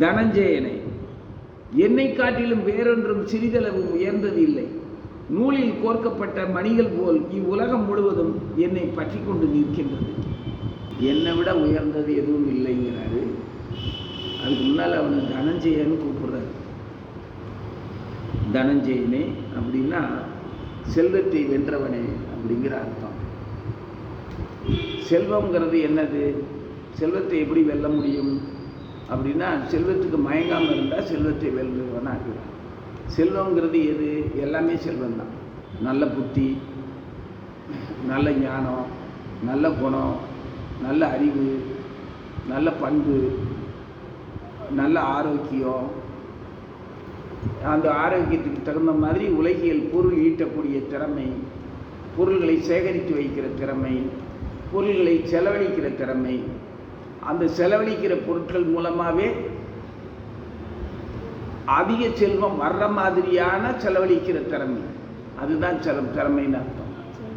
தனஞ்சயனை. என்னை காட்டிலும் வேறொன்றும் சிறிதளவும் உயர்ந்தது இல்லை நூலில் கோர்க்கப்பட்ட மணிகள் போல் இவ்வுலகம் முழுவதும் என்னை பற்றி கொண்டு நிற்கின்றது. என்னை விட உயர்ந்தது எதுவும் இல்லைங்கிறாரு. அதுக்கு முன்னால் அவனை தனஞ்சயன் கூப்பிடுறாரு. தனஞ்சயனே அப்படின்னா செல்வத்தை வென்றவனே அப்படிங்கிற அர்த்தம். செல்வங்கிறது என்னது? செல்வத்தை எப்படி வெல்ல முடியும்? அப்படின்னா செல்வத்துக்கு மயங்காமல் இருந்தால் செல்வத்தை வெல்றவன் ஆகிறான் செல்வங்கிறது எது? எல்லாமே செல்வம் தான் நல்ல புத்தி நல்ல ஞானம் நல்ல குணம் நல்ல அறிவு நல்ல பண்பு நல்ல ஆரோக்கியம். அந்த ஆரோக்கியத்துக்கு தகுந்த மாதிரி உலகியல் பொருள் ஈட்டக்கூடிய திறமை பொருள்களை சேகரித்து வைக்கிற திறமை பொருள்களை செலவழிக்கிற திறமை அந்த செலவழிக்கிற பொருட்கள் மூலமாகவே அதிக செல்வம் வர்ற மாதிரியான செலவழிக்கிற திறமை. அதுதான் செல திறமைன்னு அர்த்தம்.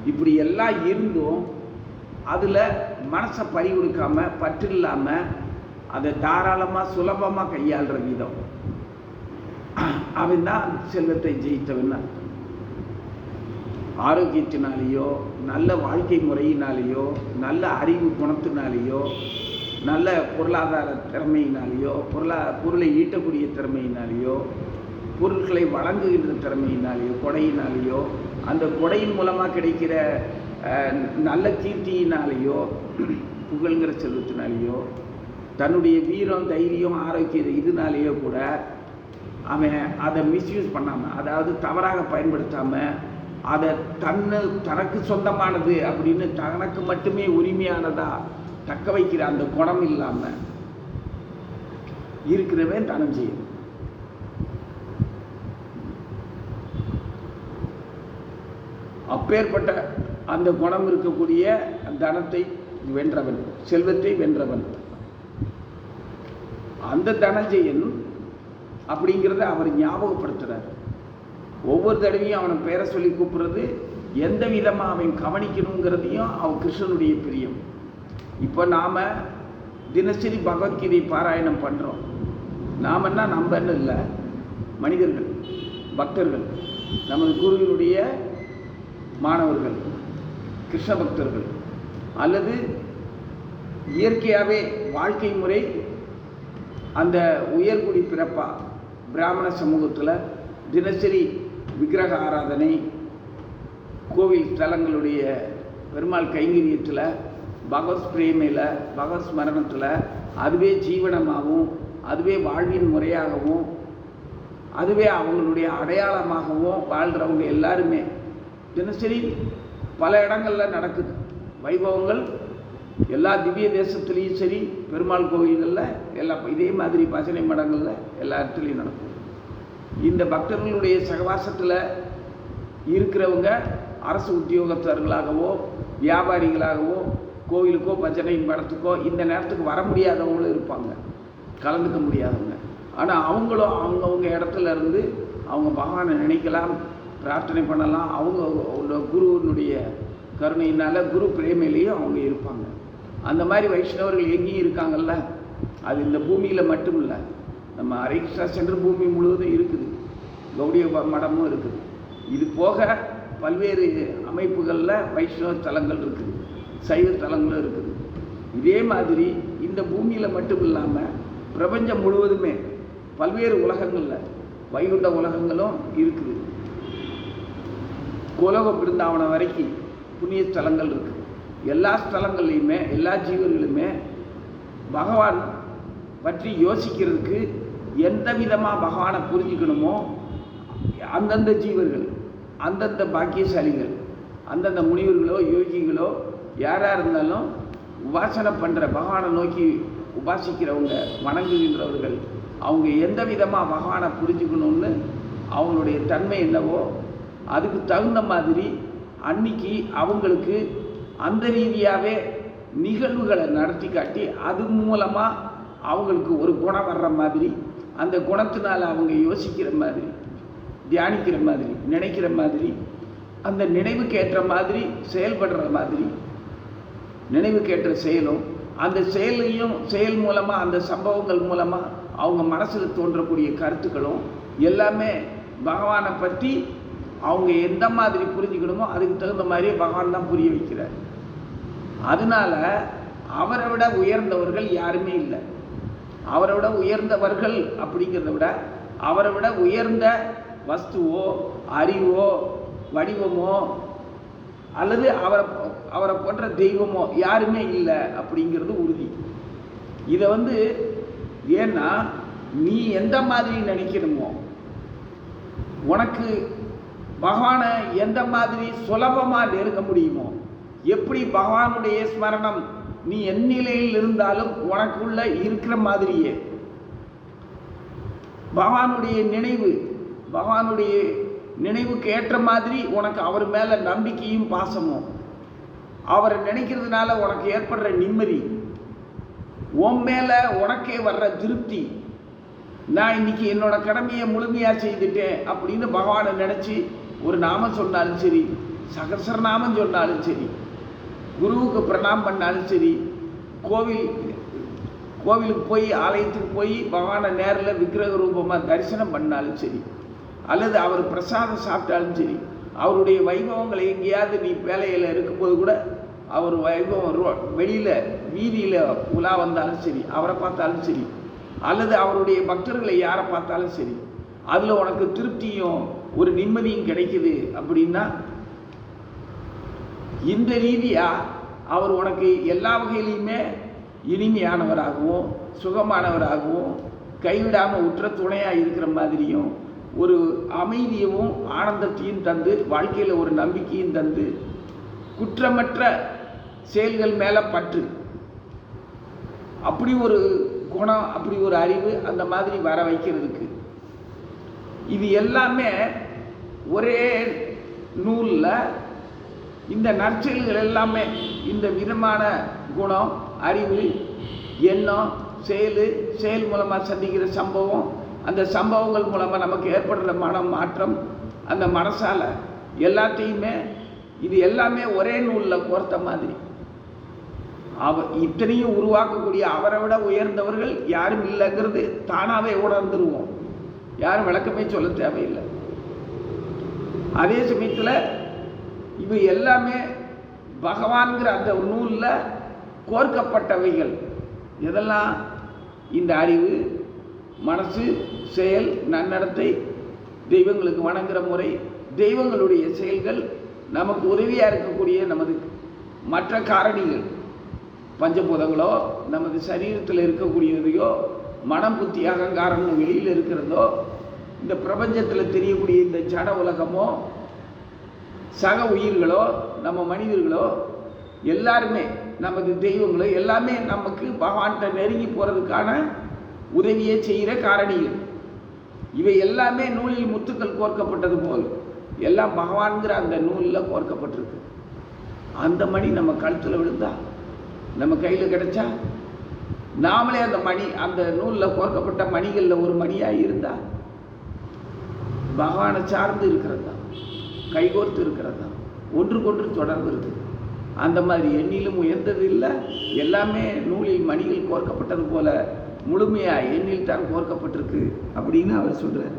இப்படி எல்லாம் இருந்தும் அதில் மனசை பறி கொடுக்காம பற்று இல்லாமல் அதை தாராளமாக சுலபமாக கையாளுற விதம். அவன் தான் செல்வத்தை ஜெயித்தவன் அர்த்தம். ஆரோக்கியத்தினாலேயோ நல்ல வாழ்க்கை முறையினாலேயோ நல்ல அறிவு குணத்தினாலேயோ நல்ல பொருளாதார திறமையினாலேயோ பொருளா பொருளை ஈட்டக்கூடிய திறமையினாலேயோ பொருட்களை வழங்குகின்ற திறமையினாலேயோ கொடையினாலேயோ அந்த கொடையின் மூலமாக கிடைக்கிற நல்ல கீர்த்தியினாலேயோ புகழ்கிற செல்வத்தினாலேயோ தன்னுடைய வீரம் தைரியம் ஆரோக்கியம் இதனாலேயோ கூட அவன் அதை மிஸ்யூஸ் பண்ணாமல் அதாவது தவறாக பயன்படுத்தாமல் அதை தன்னு தனக்கு சொந்தமானது அப்படின்னு தனக்கு மட்டுமே உரிமையானதாக தக்க வைக்கிற அந்த குணம் இல்லாமல் இருக்கிறவன் தனம் செய்யும் அப்பேற்பட்ட அந்த குணம் இருக்கக்கூடிய தனத்தை வென்றவன் செல்வத்தை வென்றவன். அந்த தனஞ்சயன் அப்படிங்கிறத அவர் ஞாபகப்படுத்துறார். ஒவ்வொரு தடவையும் அவனை பேரை சொல்லி கூப்பிடுறது எந்த விதமாக அவன் கவனிக்கணுங்கிறதையும் அவன் கிருஷ்ணனுடைய பிரியம். இப்போ நாம் தினசரி பகவத்கீதை பாராயணம் பண்ணுறோம் நாமன்னா நம்பன்னு இல்லை. மனிதர்கள் பக்தர்கள் நமது குருவினுடைய மாணவர்கள் கிருஷ்ண பக்தர்கள் அல்லது இயற்கையாகவே வாழ்க்கை முறை அந்த உயர்குடி பிறப்பா பிராமண சமூகத்தில் தினசரி விக்கிரக ஆராதனை கோவில் ஸ்தலங்களுடைய பெருமாள் கைங்கரியத்தில் பகவத் பிரேமையில் பகவத் ஸ்மரணத்தில் அதுவே ஜீவனமாகவும் அதுவே வாழ்வின் முறையாகவும் அதுவே அவங்களுடைய அடையாளமாகவும் வாழ்கிறவங்க எல்லாருமே தினசரி பல இடங்களில் நடக்குது. வைபவங்கள் எல்லா திவ்ய தேசத்துலேயும் சரி பெருமாள் கோவில்களில் எல்லா இதே மாதிரி பஜனை மடங்களில் எல்லா இடத்துலையும் நடக்கும் இந்த பக்தர்களுடைய சகவாசத்தில் இருக்கிறவங்க அரசு உத்தியோகத்தர்களாகவோ வியாபாரிகளாகவோ கோவிலுக்கோ பஜனை படத்துக்கோ இந்த நேரத்துக்கு வர முடியாதவங்களும் இருப்பாங்க. கலந்துக்க முடியாதவங்க. ஆனால் அவங்களும் அவங்கவுங்க இடத்துல இருந்து அவங்க பகவானை நினைக்கலாம் பிரார்த்தனை பண்ணலாம். அவங்க குருவினுடைய கருணையினால் குரு பிரேமையிலையும் அவங்க இருப்பாங்க. அந்த மாதிரி வைஷ்ணவர்கள் எங்கேயும் இருக்காங்கல்ல? அது இந்த பூமியில் மட்டும் இல்லை. நம்ம அரைக்ஷா சென்று பூமி முழுவதும் இருக்குது. கௌடிய மடமும் இருக்குது. இது போக பல்வேறு அமைப்புகளில் வைஷ்ணவ தலங்கள் இருக்குது. சைவ தலங்களும் இருக்குது. இதே மாதிரி இந்த பூமியில் மட்டும் இல்லாமல் பிரபஞ்சம் முழுவதுமே பல்வேறு உலகங்களில் வைகுண்ட உலகங்களும் இருக்குது. கோலோக பிருந்தாவனம் வரைக்கும் புண்ணிய ஸ்தலங்கள் இருக்குது எல்லா ஸ்தலங்கள்லையுமே எல்லா ஜீவர்களுமே பகவான் பற்றி யோசிக்கிறதுக்கு எந்த விதமாக பகவானை புரிஞ்சுக்கணுமோ அந்தந்த ஜீவர்கள் அந்தந்த பாக்கியசாலிகள் அந்தந்த முனிவர்களோ யோகிகளோ யாராக இருந்தாலும் உபாசனை பண்ணுற பகவானை நோக்கி உபாசிக்கிறவங்க வணங்குகின்றவர்கள் அவங்க எந்த விதமாக பகவானை புரிஞ்சுக்கணும்னு அவங்களுடைய தன்மை என்னவோ அதுக்கு தகுந்த மாதிரி அன்னைக்கு அவங்களுக்கு அந்த ரீதியாகவே நிகழ்வுகளை நடத்தி காட்டி அது மூலமாக அவங்களுக்கு ஒரு குணம் வர்ற மாதிரி அந்த குணத்தினால் அவங்க யோசிக்கிற மாதிரி தியானிக்கிற மாதிரி நினைக்கிற மாதிரி அந்த நினைவுக்கு ஏற்ற மாதிரி செயல்படுற மாதிரி நினைவுக்கேற்ற செயலும் அந்த செயலையும் செயல் மூலமாக அந்த சம்பவங்கள் மூலமாக அவங்க மனசில் தோன்றக்கூடிய கருத்துக்களும் எல்லாமே பகவானை பற்றி அவங்க எந்த மாதிரி புரிஞ்சுக்கணுமோ அதுக்கு தகுந்த மாதிரி பகவான் தான் புரிய வைக்கிறார். அதனால அவரை விட உயர்ந்தவர்கள் யாருமே இல்லை. அவரை விட உயர்ந்தவர்கள் அப்படிங்கிறத விட அவரை விட உயர்ந்த வஸ்துவோ அறிவோ வடிவமோ அல்லது அவரை அவரை போன்ற தெய்வமோ யாருமே இல்லை அப்படிங்கிறது உறுதி. இதை வந்து ஏன்னா நீ எந்த மாதிரி நினைக்கணுமோ உனக்கு பகவானை எந்த மாதிரி சுலபமாக நெருங்க முடியுமோ எப்படி பகவானுடைய ஸ்மரணம் நீ என் நிலையில் இருந்தாலும் உனக்குள்ள இருக்கிற மாதிரியே. பகவானுடைய நினைவு பகவானுடைய நினைவுக்கு ஏற்ற மாதிரி உனக்கு அவர் மேலே நம்பிக்கையும் பாசமும். அவரை நினைக்கிறதுனால உனக்கு ஏற்படுற நிம்மதி. உன் மேலே உனக்கே வர்ற திருப்தி. நான் இன்னைக்கு என்னோட கடமையை முழுமையாக செய்துட்டேன் அப்படின்னு பகவானை நினச்சி ஒரு நாமம் சொன்னாலும் சரி சகசர நாமம் சொன்னாலும் சரி குருவுக்கு பிரணாம் பண்ணாலும் சரி கோவில் கோவிலுக்கு போய் ஆலயத்துக்கு போய் பகவானை நேரில் விக்கிரக ரூபமாக தரிசனம் பண்ணாலும் சரி அல்லது அவர் பிரசாதம் சாப்பிட்டாலும் சரி அவருடைய வைபவங்களை எங்கேயாவது நீ வேலையில் இருக்கும்போது கூட அவர் வைபவம் ரோ வெளியில் வீதியில் உலா வந்தாலும் சரி அவரை பார்த்தாலும் சரி அல்லது அவருடைய பக்தர்களை யாரை பார்த்தாலும் சரி அதில் உனக்கு திருப்தியும் ஒரு நிம்மதியும் கிடைக்குது அப்படின்னா இந்த ரீதியாக அவர் உனக்கு எல்லா வகையிலையுமே இனிமையானவராகவும் சுகமானவராகவும் கைவிடாமல் உற்ற துணையாக இருக்கிற மாதிரியும் ஒரு அமைதியும் ஆனந்தத்தையும் தந்து வாழ்க்கையில் ஒரு நம்பிக்கையும் தந்து குற்றமற்ற செயல்கள் மேலே பற்று. அப்படி ஒரு குணம் அப்படி ஒரு அறிவு அந்த மாதிரி வர வைக்கிறதுக்கு. இது எல்லாமே ஒரே நூலில் இந்த நற்செயல்கள் எல்லாமே இந்த விதமான குணம் அறிவு எண்ணம் செயல் செயல் மூலமாக சந்திக்கிற சம்பவம் அந்த சம்பவங்கள் மூலமாக நமக்கு ஏற்படுற மன மாற்றம் அந்த மனசால் எல்லாத்தையுமே இது எல்லாமே ஒரே நூலில் கோர்த்த மாதிரி. அவ இத்தனையும் உருவாக்கக்கூடிய அவரை விட உயர்ந்தவர்கள் யாரும் இல்லைங்கிறது தானாகவே உணர்ந்துருவோம். யாரும் விளக்கமே சொல்ல தேவையில்லை. அதே சமயத்தில் இவை எல்லாமே பகவான்கிற அந்த நூலில் கோர்க்கப்பட்டவைகள். எதெல்லாம்? இந்த அறிவு மனசு செயல் நன்னடத்தை தெய்வங்களுக்கு வணங்குற முறை தெய்வங்களுடைய செயல்கள் நமக்கு உதவியாக இருக்கக்கூடிய நமது மற்ற காரணிகள். பஞ்சபூதங்களோ நமது சரீரத்தில் இருக்கக்கூடியதையோ மனம் புத்தி அகங்காரமும் வெளியில் இருக்கிறதோ இந்த பிரபஞ்சத்தில் தெரியக்கூடிய இந்த ஜட உலகமோ சக உயிர்களோ நம்ம மனிதர்களோ எல்லாருமே நமது தெய்வங்களோ எல்லாமே நமக்கு பகவான்கிட்ட நெருங்கி போகிறதுக்கான உதவியை செய்கிற காரணிகள். இவை எல்லாமே நூலில் முத்துக்கள் கோர்க்கப்பட்டது போல். எல்லாம் பகவான்கிற அந்த நூலில் கோர்க்கப்பட்டிருக்கு. அந்த மணி நம்ம கழுத்தில் விழுந்தா? நம்ம கையில் கிடைச்சா? நாமளே அந்த மணி அந்த நூலில் கோர்க்கப்பட்ட மணிகளில் ஒரு மணியாக இருந்தா? பகவானை சார்ந்து இருக்கிறதா? கைகோர்த்து இருக்கிறதா? ஒன்றுக்கொன்று தொடர்பு இருக்குது. அந்த மாதிரி எண்ணிலும் உயர்ந்தது இல்லை. எல்லாமே நூலில் மணிகள் கோர்க்கப்பட்டது போல முழுமையாக எண்ணில் தான் கோர்க்கப்பட்டிருக்கு அப்படின்னு அவர் சொல்கிறார்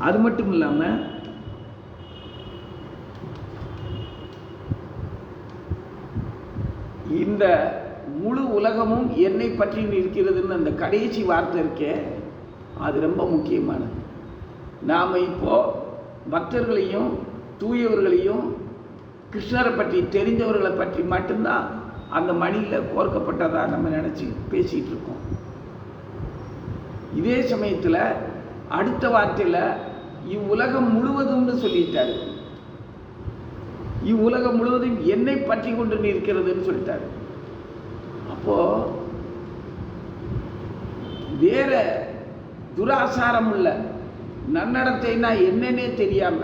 அது மட்டும் இல்லாமல் இந்த முழு உலகமும் என்னை பற்றி இருக்கிறதுன்னு அந்த கடைசி வார்த்தை இருக்கே அது ரொம்ப முக்கியமானது. நாம் இப்போ பக்தர்களையும் தூயவர்களையும் கிருஷ்ணரை பற்றி தெரிஞ்சவர்களை பற்றி மட்டும்தான் அந்த மணியில் கோர்க்கப்பட்டதாக நம்ம நினச்சி பேசிகிட்டு இருக்கோம். இதே சமயத்தில் அடுத்த வார்த்தையில் இவ்வுலகம் முழுவதும்னு சொல்லிட்டாரு. இவ்வுலகம் முழுவதும் என்னை பற்றி கொண்டு நிற்கிறதுன்னு சொல்லிட்டாரு. அப்போ வேற துராசாரம் உள்ள நன்னடத்தைனா என்னன்னே தெரியாம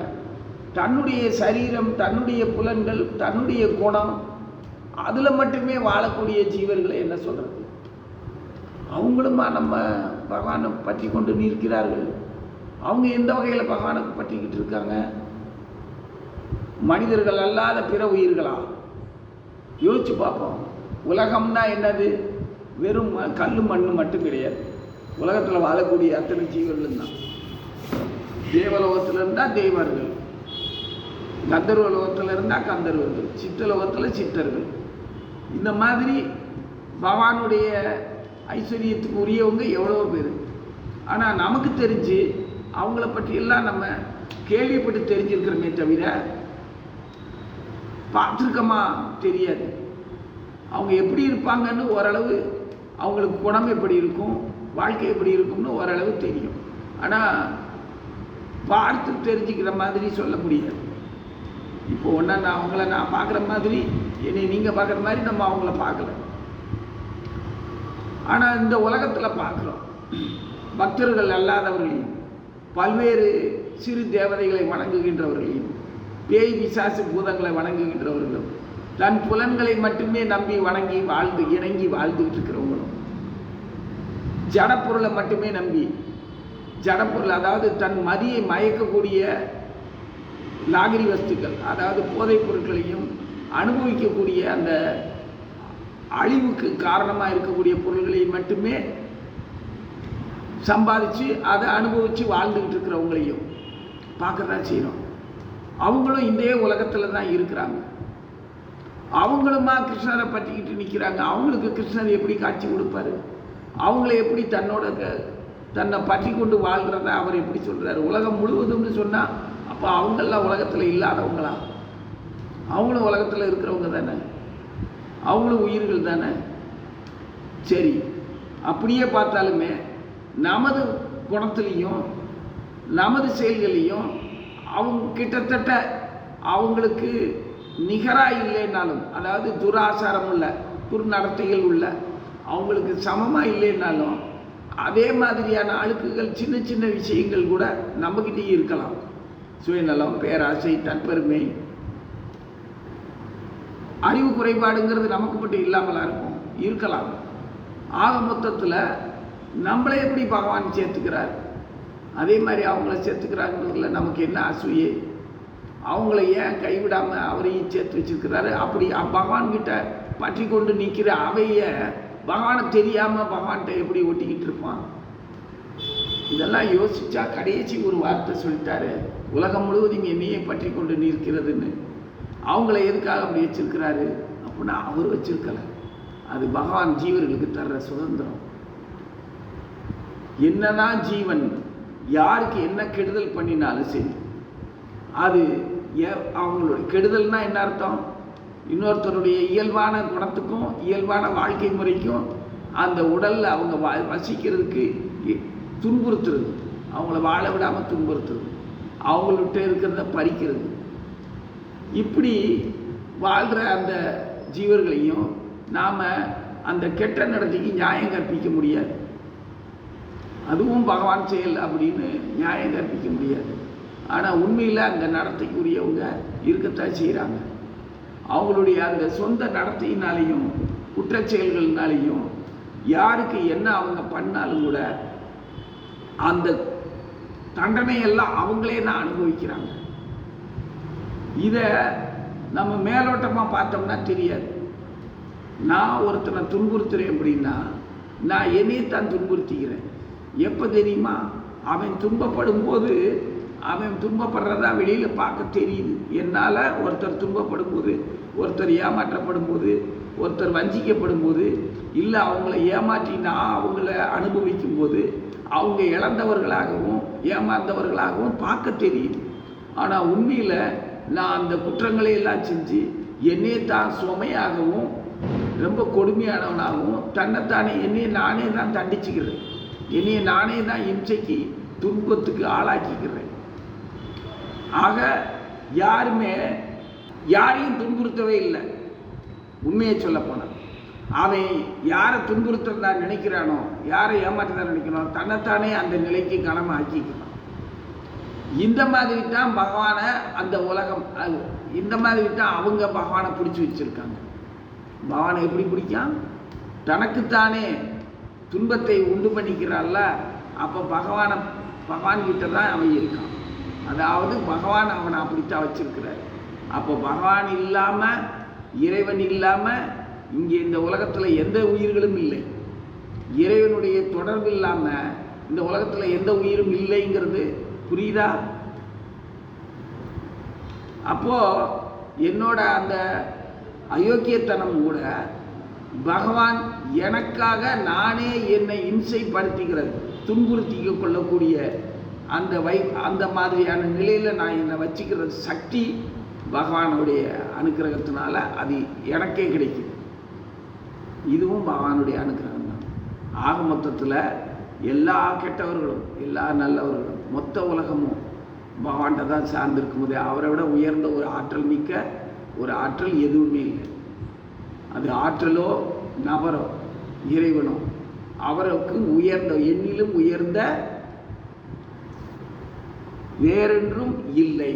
தன்னுடைய சரீரம் தன்னுடைய புலன்கள் தன்னுடைய குணம் அதில் மட்டுமே வாழக்கூடிய ஜீவர்களை என்ன சொல்கிறது அவங்களுமா நம்ம பகவானை பற்றி கொண்டு நிற்கிறார்கள். அவங்க எந்த வகையில் பகவானை பற்றிக்கிட்டு இருக்காங்க? மனிதர்கள் அல்லாத பிற உயிர்களா? யோசிச்சு பார்ப்போம். உலகம்னா என்னது? வெறும் ம- மண் மட்டும் கிடையாது. உலகத்தில் வாழக்கூடிய அத்தனை ஜீவர்களும் தான். தேவலோகத்தில் இருந்தால் தெய்வர்கள் கந்தர்வ லோகத்தில் இருந்தால் கந்தர்வர்கள். சித்தலோகத்தில் சித்தர்கள். இந்த மாதிரி பகவானுடைய ஐஸ்வர்யத்துக்கு உரியவங்க எவ்வளோ பேர். ஆனால் நமக்கு தெரிஞ்சு அவங்கள பற்றியெல்லாம் நம்ம கேள்விப்பட்டு தெரிஞ்சிருக்கிறோமே தவிர பார்த்துருக்கமா தெரியாது. அவங்க எப்படி இருப்பாங்கன்னு ஓரளவு அவங்களுக்கு குணம் எப்படி இருக்கும் வாழ்க்கை எப்படி இருக்கும்னு ஓரளவு தெரியும். ஆனால் பார்த்து தெரிஞ்சுக்கிற மாதிரி சொல்ல முடியாது. இப்போ ஒன்றா நான் அவங்கள நான் பார்க்குற மாதிரி என்னை நீங்கள் பார்க்குற மாதிரி நம்ம அவங்கள பார்க்கல. ஆனால் இந்த உலகத்தில் பார்க்குறோம். பக்தர்கள் அல்லாதவர்களையும் பல்வேறு சிறு தேவதைகளை வணங்குகின்றவர்களையும் பேய் பிசாசு பூதங்களை வணங்குகின்றவர்களும் தன் புலன்களை மட்டுமே நம்பி வணங்கி வாழ்ந்து இணங்கி வாழ்ந்துகிட்டு இருக்கிறவங்களும் ஜடப்பொருளை மட்டுமே நம்பி ஜடப்பொருள் அதாவது தன் மதியை மயக்கக்கூடிய லாகிரி வஸ்துக்கள் அதாவது போதைப் பொருட்களையும் அனுபவிக்கக்கூடிய அந்த அழிவுக்கு காரணமாக இருக்கக்கூடிய பொருள்களை மட்டுமே சம்பாதிச்சு அதை அனுபவித்து வாழ்ந்துக்கிட்டு இருக்கிறவங்களையும் பார்க்க தான் செய்கிறோம் அவங்களும் இதே உலகத்தில் தான் இருக்கிறாங்க. அவங்களுமா கிருஷ்ணரை பற்றிக்கிட்டு நிற்கிறாங்க. அவங்களுக்கு கிருஷ்ணர் எப்படி காட்சி கொடுப்பாரு? அவங்கள எப்படி தன்னோட க- தன்னை பற்றி கொண்டு வாழ்கிறத அவர் எப்படி சொல்கிறாரு உலகம் முழுவதும்னு சொன்னால் அப்போ அவங்கெல்லாம் உலகத்தில் இல்லாதவங்களா? அவங்களும் உலகத்தில் இருக்கிறவங்க தானே? அவங்களும் உயிர்கள் தானே? சரி அப்படியே பார்த்தாலுமே நமது குணத்துலேயும் நமது செயல்களையும் அவங்க கிட்டத்தட்ட அவங்களுக்கு நிகராக இல்லைன்னாலும் அதாவது துராசாரம் உள்ள துர்நடத்தைகள் உள்ள அவங்களுக்கு சமமாக இல்லைன்னாலும் அதே மாதிரியான அழுக்குகள் சின்ன சின்ன விஷயங்கள் கூட நம்மக்கிட்டேயும் இருக்கலாம். சுயநலம் பேராசை தற்பெருமை அறிவு குறைபாடுங்கிறது நமக்கு மட்டும் இல்லாமலா இருக்கும்? இருக்கலாம். ஆக மொத்தத்தில் நம்மளை எப்படி பகவான் சேர்த்துக்கிறார்? அதே மாதிரி அவங்கள சேர்த்துக்கிறாங்கிறதுல நமக்கு என்ன அசூயே? அவங்கள ஏன் கைவிடாமல் அவரையும் சேர்த்து வச்சிருக்கிறாரு? அப்படி பகவான்கிட்ட பற்றி கொண்டு நிற்கிற அவைய பகவானை தெரியாமல் பகவான்கிட்ட எப்படி ஒட்டிக்கிட்டு இருப்பான்? இதெல்லாம் யோசிச்சா கடைசி ஒரு வார்த்தை சொல்லிட்டாரு. உலகம் முழுவதும் என்னையே பற்றி கொண்டு நிற்கிறதுன்னு. அவங்கள எதுக்காக அப்படி வச்சிருக்கிறாரு அப்படின்னா அவர் வச்சிருக்கல. அது பகவான் ஜீவர்களுக்கு தர்ற சுதந்திரம். என்னதான் ஜீவன். யாருக்கு என்ன கெடுதல் பண்ணினாலும் சரி அது அவங்களுடைய கெடுதல்னா என்ன அர்த்தம்? இன்னொருத்தருடைய இயல்பான குணத்துக்கும் இயல்பான வாழ்க்கை முறைக்கும் அந்த உடலில் அவங்க வா வசிக்கிறதுக்கு துன்புறுத்துறது. அவங்கள வாழ விடாமல் துன்புறுத்துறது. அவங்கள்ட்ட இருக்கிறத பறிக்கிறது. இப்படி வாழ்கிற அந்த ஜீவர்களையும் நாம் அந்த கெட்ட நடத்தைக்கு நியாயம் கற்பிக்க முடியாது. அதுவும் பகவான் செயல் அப்படின்னு நியாயம் கற்பிக்க முடியாது. ஆனால் உண்மையில் அந்த நடத்தைக்குரியவங்க இருக்கத்தான் செய்கிறாங்க அவங்களுடைய அந்த சொந்த நடத்தையினாலையும் குற்றச்செயல்களினாலையும் யாருக்கு என்ன அவங்க பண்ணாலும் கூட அந்த தண்டனையெல்லாம் அவங்களே தான் அனுபவிக்கிறாங்க. இதை நம்ம மேலோட்டமாக பார்த்தோம்னா தெரியாது. நான் ஒருத்தனை துன்புறுத்துறேன் அப்படின்னா நான் என்னையே தான் துன்புறுத்திக்கிறேன் எப்போ தெரியுமா? அவன் துன்பப்படும் போது அவன் துன்பப்படுறதா வெளியில் பார்க்க தெரியுது. என்னால் ஒருத்தர் துன்பப்படும் போது ஒருத்தர் ஏமாற்றப்படும் போது ஒருத்தர் வஞ்சிக்கப்படும் போது இல்லை அவங்கள ஏமாற்றி நான் அவங்கள அனுபவிக்கும் போது அவங்க இழந்தவர்களாகவும் ஏமாந்தவர்களாகவும் பார்க்க தெரியுது. ஆனால் உண்மையில் நான் அந்த குற்றங்களை எல்லாம் செஞ்சு என்னையே தான் சுமையாகவும் ரொம்ப கொடுமையானவனாகவும் தன்னைத்தானே என்னையை நானே தான் தண்டிச்சுக்கிறேன். என்னையை நானே தான் இம்சைக்கு துன்பத்துக்கு ஆளாக்கிக்கிறேன். ஆக யாருமே யாரையும் துன்புறுத்தவே இல்லை. உண்மையை சொல்ல போனால் அவன் யாரை துன்புறுத்துறதா நினைக்கிறானோ யாரை ஏமாற்றதா நினைக்கிறானோ தன்னைத்தானே அந்த நிலைக்கு கனமாக ஆக்கிக்கிறான் இந்த மாதிரி தான் பகவானை அந்த உலகம் அது இந்த மாதிரி தான் அவங்க பகவானை பிடிச்சி வச்சிருக்காங்க. பகவானை எப்படி பிடிக்கும் தனக்குத்தானே துன்பத்தை உண்டு பண்ணிக்கிறாள்ல அப்போ பகவானை பகவான்கிட்ட தான் அவன் இருக்கான். அதாவது பகவான் அவனை அப்படித்தான் வச்சிருக்கிறார். அப்போ பகவான் இல்லாமல் இறைவன் இல்லாமல் இங்கே இந்த உலகத்தில் எந்த உயிர்களும் இல்லை. இறைவனுடைய தொடர்பு இல்லாமல் இந்த உலகத்தில் எந்த உயிரும் இல்லைங்கிறது புரியுதா? அப்போ என்னோட அந்த அயோக்கியத்தனம் கூட பகவான் எனக்காக நானே என்னை இம்சைப்படுத்திக்கிறது துன்புறுத்திக்க கொள்ளக்கூடிய அந்த வை அந்த மாதிரியான நிலையில் நான் என்னை வச்சுக்கிற சக்தி பகவானுடைய அனுக்கிரகத்தினால அது எனக்கே கிடைக்குது. இதுவும் பகவானுடைய அனுக்கிரகம் தான். ஆக மொத்தத்தில் எல்லா கெட்டவர்களும் எல்லா நல்லவர்களும் மொத்த உலகமும் பகவான்கிட்ட தான் சார்ந்திருக்கும் போது அவரை விட உயர்ந்த ஒரு ஆற்றல் மிக்க ஒரு ஆற்றல் எதுவுமே இல்லை. அது ஆற்றலோ நபரோ இறைவனோ அவருக்கு உயர்ந்த எண்ணிலும் உயர்ந்த வேறொன்றும் இல்லை.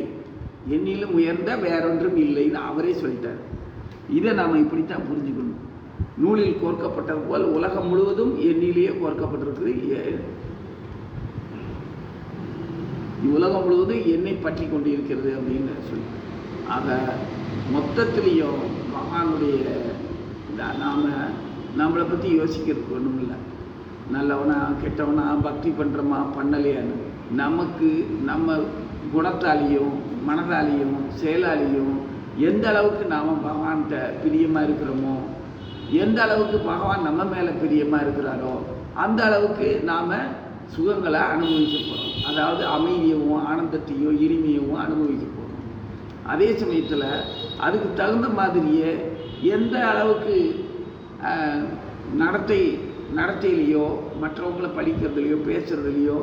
எண்ணிலும் உயர்ந்த வேறொன்றும் இல்லைன்னு அவரே சொல்லிட்டார். இதை நாம் இப்படித்தான் புரிஞ்சுக்கணும். நூலில் கோர்க்கப்பட்டது போல் உலகம் முழுவதும் எண்ணிலேயே கோர்க்கப்பட்டிருக்குது. இவ்வுலகம் முழுவதும் என்னை பற்றி கொண்டு இருக்கிறது அப்படின்னு சொல்லி. ஆக மொத்தத்திலையும் மகானுடைய நாம் நம்மளை பற்றி யோசிக்கிறதுக்கு ஒன்றும் இல்லை. நல்லவனா கெட்டவனா பக்தி பண்ணுறோமா பண்ணலையான்னு. நமக்கு நம்ம குணத்தாலேயும் மனதாலேயும் செயலாலையும் எந்த அளவுக்கு நாம் பகவான்கிட்ட பிரியமாக இருக்கிறோமோ எந்த அளவுக்கு பகவான் நம்ம மேலே பிரியமாக இருக்கிறாரோ அந்த அளவுக்கு நாம் சுகங்களை அனுபவிக்க போகிறோம் அதாவது அமைதியவும் ஆனந்தத்தையும் இனிமையவும் அனுபவிக்க போகிறோம் அதே சமயத்தில் அதுக்கு தகுந்த மாதிரியே எந்த அளவுக்கு நடத்தை நடத்தையிலையோ மற்றவங்களை படிக்கிறதுலையோ பேசுகிறதுலையோ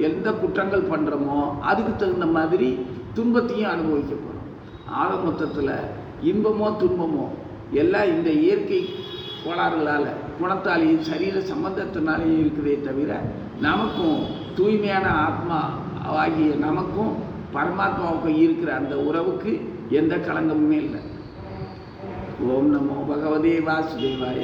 எந்த குற்றங்கள் பண்ணுறோமோ அதுக்கு தகுந்த மாதிரி துன்பத்தையும் அனுபவிக்க போகிறோம் ஆக மொத்தத்தில் இன்பமோ துன்பமோ எல்லாம் இந்த இயற்கை கோளாறுகளால் குணத்தாலேயும் சரீர சம்பந்தத்தினாலேயும் இருக்குதே தவிர நமக்கும் தூய்மையான ஆத்மா ஆகிய நமக்கும் பரமாத்மாவுக்கும் இருக்கிற அந்த உறவுக்கு எந்த களங்கமுமே இல்லை. ஓம் நமோ பகவதே வாசுதேவாய.